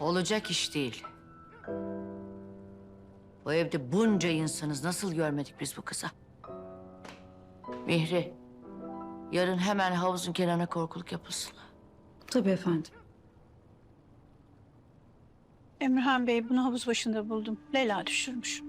Olacak iş değil. Bu evde bunca insanız. Nasıl görmedik biz bu kıza? Mihri, yarın hemen havuzun kenarına korkuluk yapılsın. Tabii efendim. Emirhan Bey bunu havuz başında buldum. Leyla düşürmüş.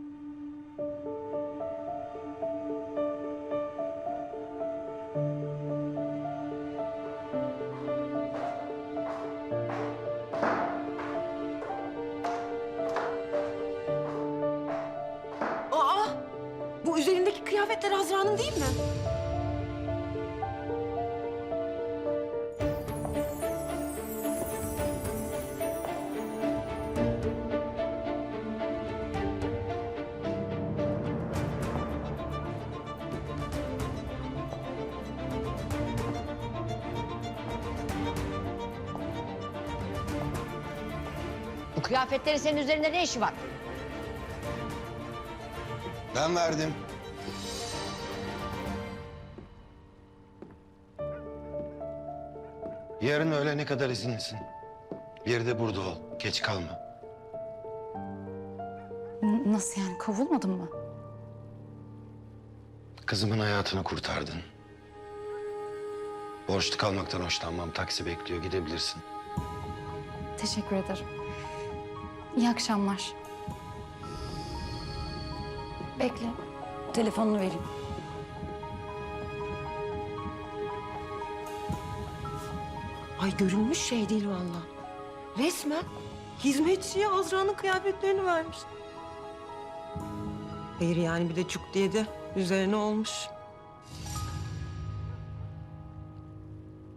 Üzerindeki kıyafetler Azra'nın değil mi? Bu kıyafetlerin senin üzerinde ne işi var? Ben verdim. Yarın öğlene kadar izinlisin. Bir de burada ol. Geç kalma. N- nasıl yani kovulmadın mı? Kızımın hayatını kurtardın. Borçlu kalmaktan hoşlanmam. Taksi bekliyor. Gidebilirsin. Teşekkür ederim. İyi akşamlar. Bekle. Telefonunu vereyim. Ay görünmüş şey değil vallahi. Resmen hizmetçiye Azra'nın kıyafetlerini vermiş. Hayır yani bir de cuk diye de üzerine olmuş.